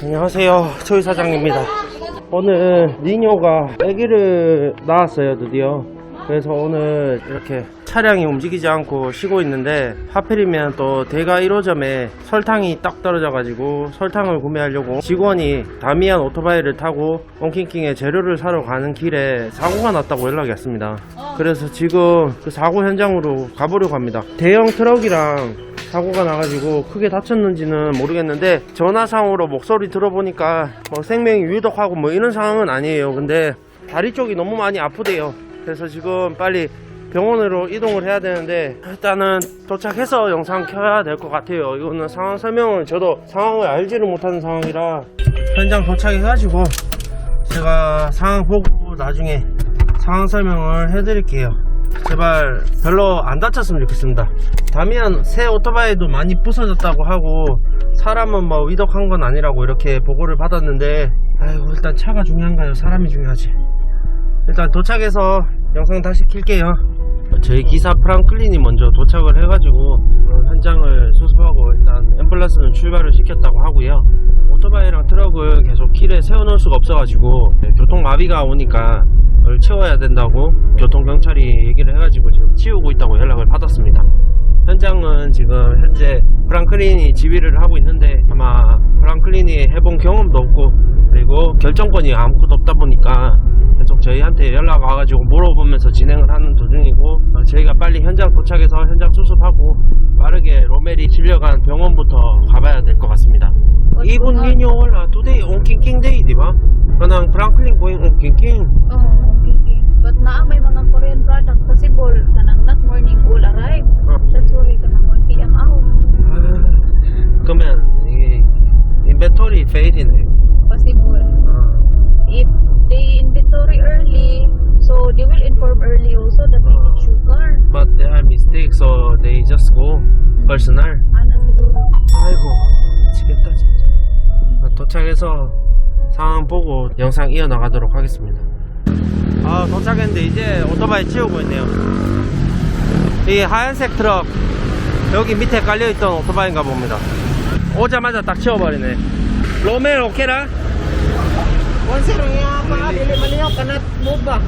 안녕하세요. 초이 사장입니다. 오늘 니뇨가 아기를 낳았어요, 드디어. 그래서 오늘 이렇게 차량이 움직이지 않고 쉬고 있는데 하필이면 또 대가 1호점에 설탕이 딱 떨어져 가지고 설탕을 구매하려고 직원이 다미안 오토바이를 타고 옹킹킹에 재료를 사러 가는 길에 사고가 났다고 연락이 왔습니다. 그래서 지금 그 사고 현장으로 가보려고 합니다. 대형 트럭이랑 사고가 나가지고 크게 다쳤는지는 모르겠는데 전화상으로 목소리 들어보니까 뭐 생명이 위독하고 뭐 이런 상황은 아니에요. 근데 다리 쪽이 너무 많이 아프대요. 그래서 지금 빨리 병원으로 이동을 해야 되는데 일단은 도착해서 영상 켜야 될 것 같아요. 이거는 상황 설명을 저도 상황을 알지를 못하는 상황이라 현장 도착해가지고 제가 상황 보고 나중에 상황 설명을 해드릴게요. 제발 별로 안 다쳤으면 좋겠습니다. 다미안 새 오토바이도 많이 부서졌다고 하고 사람은 뭐 위독한 건 아니라고 이렇게 보고를 받았는데 아이고 일단 차가 중요한가요? 사람이 중요하지. 일단 도착해서 영상 다시 킬게요. 저희 기사 프랑클린이 먼저 도착을 해가지고 어, 현장을 수습하고 일단 앰뷸런스는 출발을 시켰다고 하고요. 오토바이랑 트럭을 계속 길에 세워놓을 수가 없어가지고 네, 교통 마비가 오니까 그걸 치워야 된다고 교통경찰이 얘기를 해가지고 지금 치우고 있다고 연락을 받았습니다. 현장은 지금 현재 프랑클린이 지휘를 하고 있는데 아마 프랑클린이 해본 경험도 없고 그리고 결정권이 아무것도 없다 보니까 계속 저희한테 연락 와가지고 물어보면서 진행을 하는 도중이고 어, 저희가 빨리 현장 도착해서 현장 수습하고 빠르게 로멜이 실려간 병원부터 가봐야 될 것 같습니다. 이분 니뇨 올라 today on King Day, di ba? Kanang Franklin going on King Oh, okay, okay. But naa may mga Korean product possible kanang not morning will arrive. Oh. That's why kanang 1 p.m. out. 그러면 이 인벤토리 페일이네. Possible. If they inventory early, so they will inform early also that they need sugar. But they are mistake, so they just go siguro. 아이고 미치겠다 진짜 도착해서 상황 보고 영상 이어나가도록 하겠습니다 아 도착했는데 이제 오토바이 치우고 있네요 이 하얀색 트럭 여기 밑에 깔려있던 오토바이인가 봅니다 오자마자 딱 치워버리네 로멜 오케라? Dili maliho kanat mo ba?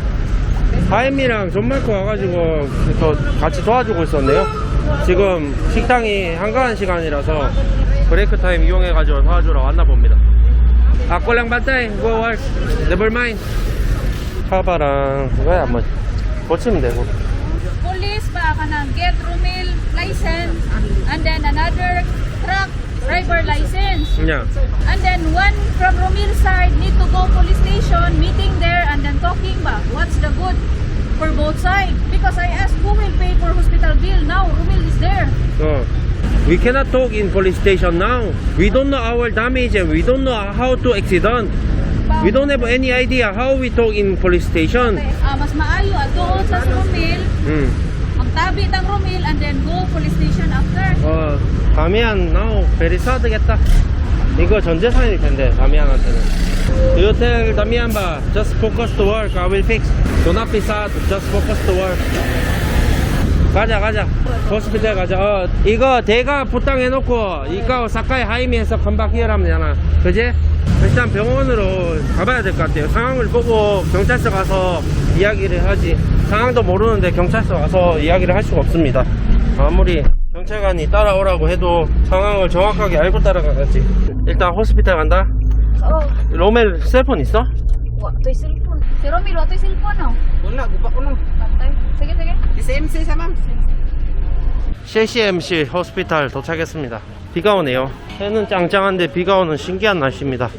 하임이랑 존말코 와가지고 또 같이 도와주고 있었네요. 지금 식당이 한가한 시간이라서 브레이크 타임 이용해가지고 도와주러 왔나 봅니다. 아꼴랑 반타이, go work, never mind. 카바랑 이거야 뭐 고치면 되고. Police ba kanang get Romil license and then another truck driver license. 그냥 And then one from Romil side need to go police station, meeting there and then talking ba. What's the good for both sides. Because I asked who will pay for hospital bill. Now Rumil is there. So, We cannot talk in police station now. We don't know our damage and we don't know how to accident. We don't have any idea how we talk in police station. Okay. Uh, mas maayo at doon sa Rumil. Mm. Ang tabi ng Rumil and then go police station after. Oh, kami yan now. Very sad to get that. 이거 전 재산일 텐데 다미안한테는. You tell 다미안 봐, just focus to work, I will fix. Do not be sad, just focus to work. 가자 가자 호스피탈 가자 어 이거 대가 부땅해놓고 이거 사카이 하이미에서 컴박 히어라면 되잖아 그지? 일단 병원으로 가봐야 될 것 같아요 상황을 보고 경찰서 가서 이야기를 하지 상황도 모르는데 경찰서 가서 이야기를 할 수가 없습니다 아무리 경찰관이 따라오라고 해도 상황을 정확하게 알고 따라가야지 일단 호스피탈 간다 Oh, 로멜 셀폰 있어? wa to'y cellphone. Si Romil, wa to'y cellphone. Wala, guba ko no. Patay. Sige, sige. SMC sa ma'am. CCMC 호스피탈 도착했습니다. 비가 오네요. 해는 짱짱한데 비가 오는 신기한 날씨입니다.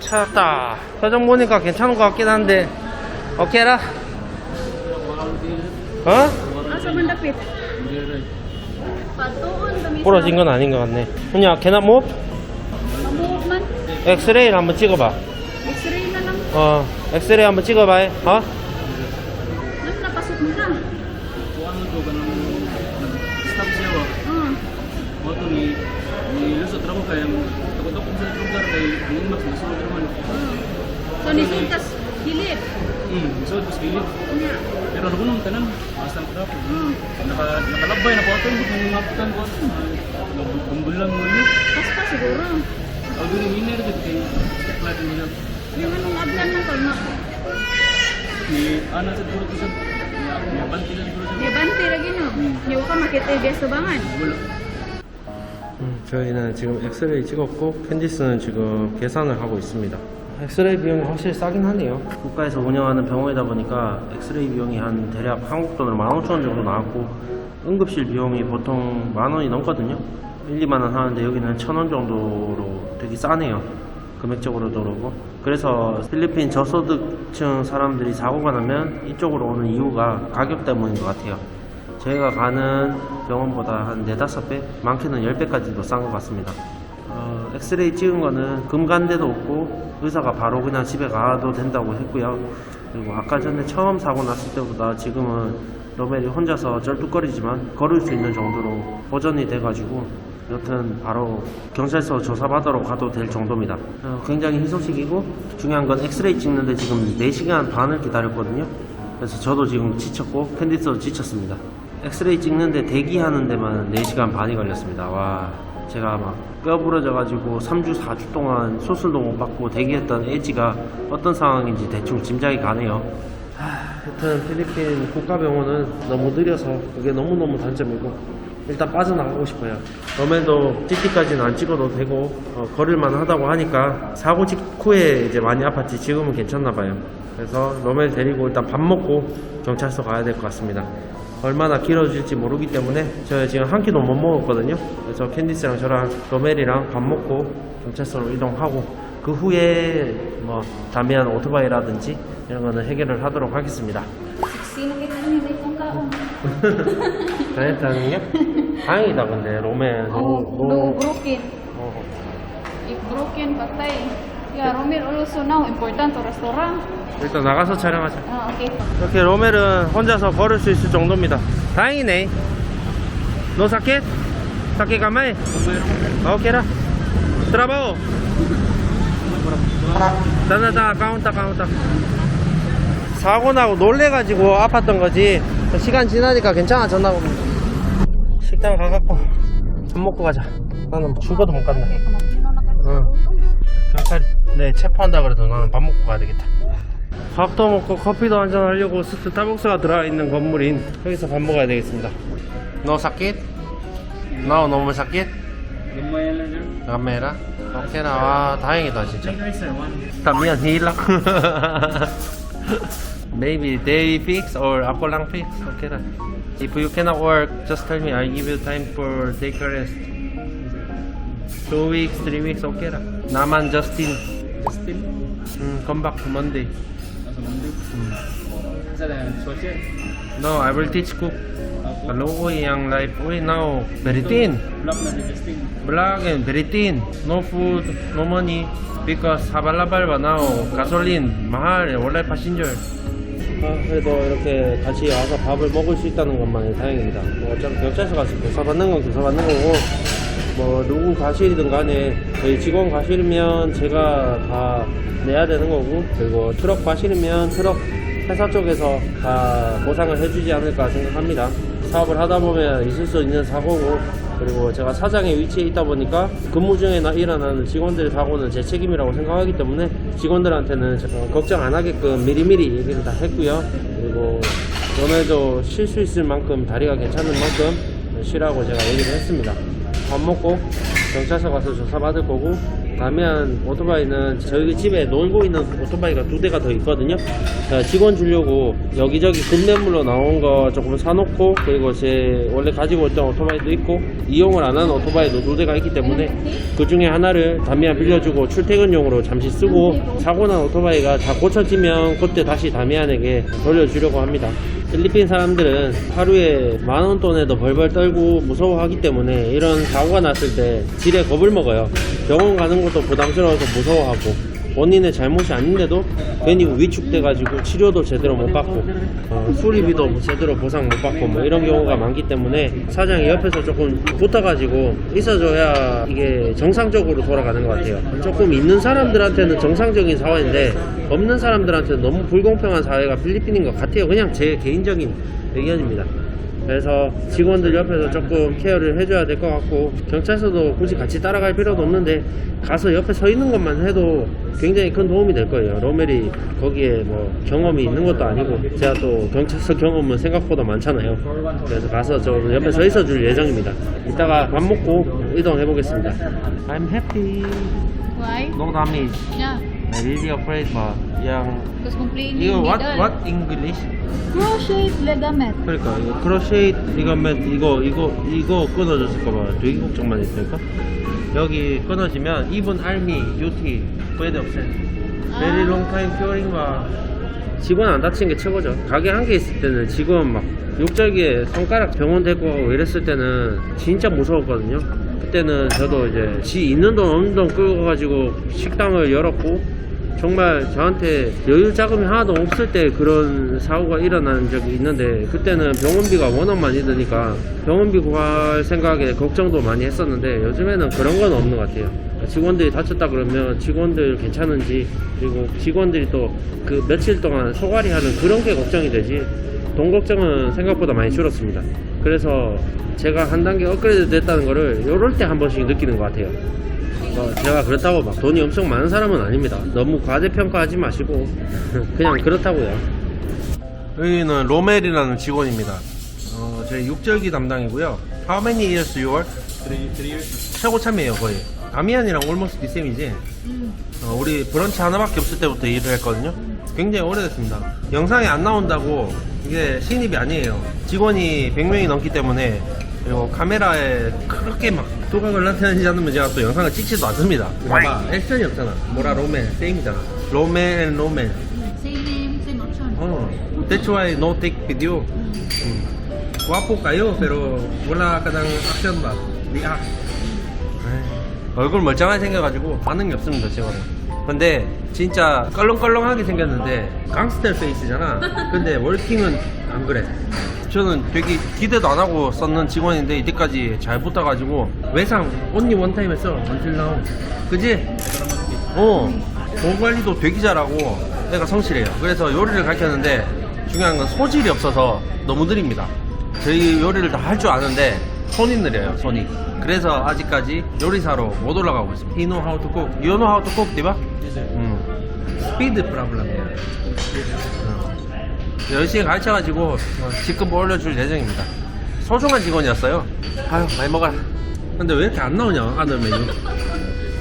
찾았다. 표정 보니까 괜찮은 것 같긴 한데 오케이라? 어? Asa man dapit? 부러진 건 아닌 것 같네. 그냥 개나 뭐 man. 엑스레이를 한번 찍어봐. X-ray na lang. 어, 엑스레이 한번 찍어봐. 어? Hmm. So. Hmm, so. Ako nung tanan, basta ko dapat. Hmm. Naka nakalabay na po ako yung mga maputan ko. Bumbulang mo yun. Pas pa siguro. Oh, dulu ini ada kay ladder nila. Yung anong ablan ng kalma? Ni ana sa puro to sa ya banti lang puro sa. Di banti lagi no? Di ka makita yung bestubangan. Wala. 음, 저희는 지금 엑스레이 찍었고 캔디스는 지금 계산을 하고 있습니다. 엑스레이 비용이 확실히 싸긴 하네요. 국가에서 운영하는 병원이다 보니까 엑스레이 비용이 한 대략 한국 돈으로 15,000원 정도 나왔고 응급실 비용이 보통 만 원이 넘거든요. 1, 2만 원 하는데 여기는 1,000원 정도로 되게 싸네요. 금액적으로도 그러고 그래서 필리핀 저소득층 사람들이 사고가 나면 이쪽으로 오는 이유가 가격 때문인 것 같아요. 저희가 가는 병원보다 한 4, 5배? 많게는 10배까지도 싼 것 같습니다. 어, 엑스레이 찍은 거는 금간 데도 없고 의사가 바로 그냥 집에 가도 된다고 했고요. 그리고 아까 전에 처음 사고 났을 때보다 지금은 로벨이 혼자서 쩔뚝거리지만 걸을 수 있는 정도로 보전이 돼가지고 여튼 바로 경찰서 조사받으러 가도 될 정도입니다. 어, 굉장히 희소식이고 중요한 건 엑스레이 찍는데 지금 4시간 반을 기다렸거든요. 그래서 저도 지금 지쳤고 캔디스도 지쳤습니다. 엑스레이 찍는데 대기하는 데만 4시간 반이 걸렸습니다. 와 제가 막 뼈 부러져가지고 3주 4주 동안 수술도 못 받고 대기했던 에지가 어떤 상황인지 대충 짐작이 가네요. 하, 여튼 필리핀 국가병원은 너무 느려서 그게 너무너무 단점이고 일단 빠져나가고 싶어요. 로멜도 CT까지는 안 찍어도 되고 어, 걸을만 하다고 하니까 사고 직후에 이제 많이 아팠지 지금은 괜찮나 봐요. 그래서 로멜 데리고 일단 밥 먹고 경찰서 가야 될 것 같습니다. 얼마나 길어질지 모르기 때문에 저희 지금 한 끼도 못 먹었거든요. 그래서 캔디스랑 저랑 로멜이랑 밥 먹고 경찰서로 이동하고 그 후에 뭐 다미안 오토바이라든지 이런 거는 해결을 하도록 하겠습니다. Kong kaong? 다녔다는요? 다행이다 근데 로멜 Oh, 너무 no 너무 broken. 어, If broken, patay. Yeah, Romel also now important to restaurant. 일단 나가서 촬영하자. Ah, okay. 이렇게 로멜은 혼자서 걸을 수 있을 정도입니다. 다행이네. 너 사켓? 사켓 가마에? 오케이라. 트라바오. 나나나 카운터 카운터. 사고 나고 놀래가지고 아팠던 거지. 시간 지나니까 괜찮아졌나 봅니다. 식당 가갖고 밥 먹고 가자. 나는 죽어도 못 간다. 응. 경찰 네 체포한다 그래도 나는 밥 먹고 가야 되겠다. 밥도 먹고 커피도 한잔 하려고 스타벅스가 들어있는 건물인 여기서 밥 먹어야 되겠습니다. 너 sakit? 너 너무 sakit? Gamay lang sir. 카메라? 오케이 나 와 다행이다 진짜. Sir one. 담미안 hilak. Maybe they fix or ako lang fix. Okay na. If you cannot work, just tell me. I give you time for take a rest. Two weeks, three weeks, okay ra. Naman Justin. Justin. Mm, come back Monday. Monday. Sa na social. No, I will teach cook. Hello, uy, ang life. Uy, now, very thin. Block na si Justin. Black and very thin. No food, no money. Because 하발라발바 now, 가솔린, mahal, 원래 passenger. 아, 그래도 이렇게 다시 와서 밥을 먹을 수 있다는 것만이 다행입니다. 뭐 어차피 경찰서 가서 조사받는 건 조사받는 거고, 뭐 누구 가실이든 간에 저희 직원 가실이면 제가 다 내야 되는 거고, 그리고 트럭 가실이면 트럭 회사 쪽에서 다 보상을 해주지 않을까 생각합니다. 사업을 하다 보면 있을 수 있는 사고고, 그리고 제가 사장의 위치에 있다 보니까 근무 중에 나- 일어나는 직원들의 사고는 제 책임이라고 생각하기 때문에 직원들한테는 어, 걱정 안 하게끔 미리미리 얘기를 다 했고요. 그리고 오늘도 쉴 수 있을 만큼 다리가 괜찮은 만큼 쉬라고 제가 얘기를 했습니다. 밥 먹고 경찰서 가서 조사받을 거고 가면 오토바이는 저희 집에 놀고 있는 오토바이가 두 대가 더 있거든요. 자, 직원 주려고 여기저기 급매물로 나온 거 조금 사놓고 그리고 제 원래 가지고 있던 오토바이도 있고 이용을 안 하는 오토바이도 두 대가 있기 때문에 그 중에 하나를 다미안 빌려주고 출퇴근용으로 잠시 쓰고 사고 난 오토바이가 다 고쳐지면 그때 다시 다미안에게 돌려주려고 합니다. 필리핀 사람들은 하루에 만원 돈에도 벌벌 떨고 무서워하기 때문에 이런 사고가 났을 때 질에 겁을 먹어요. 병원 가는 것도 부담스러워서 무서워하고 본인의 잘못이 아닌데도 괜히 위축돼가지고 치료도 제대로 못 받고 어, 수리비도 제대로 보상 못 받고 뭐 이런 경우가 많기 때문에 사장이 옆에서 조금 붙어가지고 있어줘야 이게 정상적으로 돌아가는 것 같아요. 조금 있는 사람들한테는 정상적인 사회인데 없는 사람들한테는 너무 불공평한 사회가 필리핀인 것 같아요. 그냥 제 개인적인 의견입니다. 그래서 직원들 옆에서 조금 케어를 해줘야 될 것 같고 경찰서도 굳이 같이 따라갈 필요도 없는데 가서 옆에 서 있는 것만 해도 굉장히 큰 도움이 될 거예요. 로멜이 거기에 뭐 경험이 있는 것도 아니고 제가 또 경찰서 경험은 생각보다 많잖아요. 그래서 가서 저 옆에 서 있어 줄 예정입니다. 이따가 밥 먹고 이동해 보겠습니다. I'm happy. Why? No damage. Yeah. I'm really afraid but yang Because complaining 이거 what what English? Crochet ligament. 그러니까 이거 크로셰 이거면 이거 이거 이거 끊어졌을까 봐 되게 걱정만 했다니까? 여기 끊어지면 even army duty puede 없애 very long time curing과 직원 안 다친 게 최고죠. 가게 한 개 있을 때는 직원 막 욕절기에 손가락 병원 대고 이랬을 때는 진짜 무서웠거든요. 그때는 저도 이제 지 있는 돈 없는 돈 끌고 가지고 식당을 열었고 정말 저한테 여유 자금이 하나도 없을 때 그런 사고가 일어난 적이 있는데 그때는 병원비가 워낙 많이 드니까 병원비 구할 생각에 걱정도 많이 했었는데 요즘에는 그런 건 없는 것 같아요. 직원들이 다쳤다 그러면 직원들 괜찮은지 그리고 직원들이 또 그 며칠 동안 소갈이 하는 그런 게 걱정이 되지 돈 걱정은 생각보다 많이 줄었습니다. 그래서 제가 한 단계 업그레이드 됐다는 거를 요럴 때 한 번씩 느끼는 것 같아요. 뭐 제가 그렇다고 막 돈이 엄청 많은 사람은 아닙니다. 너무 과대평가하지 마시고 그냥 그렇다고요. 여기는 로멜이라는 직원입니다. 어, 제 육절기 담당이고요. How many years you work? 3 years. 최고 참이에요 거의. 아미안이랑 the same이지. 어, 우리 브런치 하나밖에 없을 때부터 일을 했거든요. 굉장히 오래됐습니다. 영상에 안 나온다고 이게 신입이 아니에요. 직원이 100명이 넘기 때문에 그리고 카메라에 그렇게 막 두각을 나타내지 않으면 제가 또 영상을 찍지도 않습니다. 봐봐, 액션이 없잖아. 뭐라 로맨, 세임이잖아. 로맨 앤 로맨. Same name, same option. Oh, that's why no take video. Guapo kayo pero wala ka ng action ba? React. 얼굴 멀쩡하게 생겨가지고 반응이 없습니다 지금은 근데 진짜 껄렁껄렁하게 생겼는데 강스터 페이스잖아. 근데 워킹은 안 그래. 저는 되게 기대도 안 하고 썼는 직원인데 이때까지 잘 붙어가지고 외상 언니 원타임 했어 until now. 그지? 어돈 관리도 되게 잘하고 애가 성실해요. 그래서 요리를 가르쳤는데 중요한 건 소질이 없어서 너무 느립니다. 저희 요리를 다 할 줄 아는데 손이 느려요 손이 그래서 아직까지 요리사로 못 올라가고 있습니다. He know how to cook. You know how to cook, 디바? 음. 스피드 프로블럼이에요 어. 열심히 가르쳐가지고 어, 직급 올려줄 예정입니다. 소중한 직원이었어요. 아유 많이 먹어라. 근데 왜 이렇게 안 나오냐 아들 메뉴?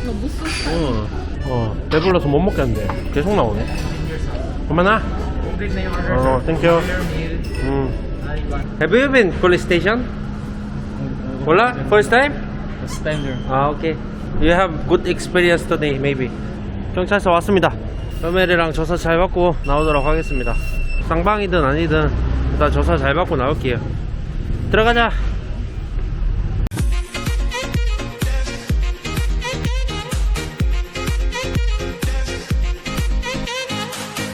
너무 쑥. 어, 어. 배불러서 못 먹겠는데. 계속 나오네. 그만아. 어 땡큐 음. Have you been police station? 몰라? First time? First time there. 아 오케이 You have good experience today maybe 경찰서 왔습니다 여메리랑 조사 잘 받고 나오도록 하겠습니다 쌍방이든 아니든 일단 조사 잘 받고 나올게요 들어가자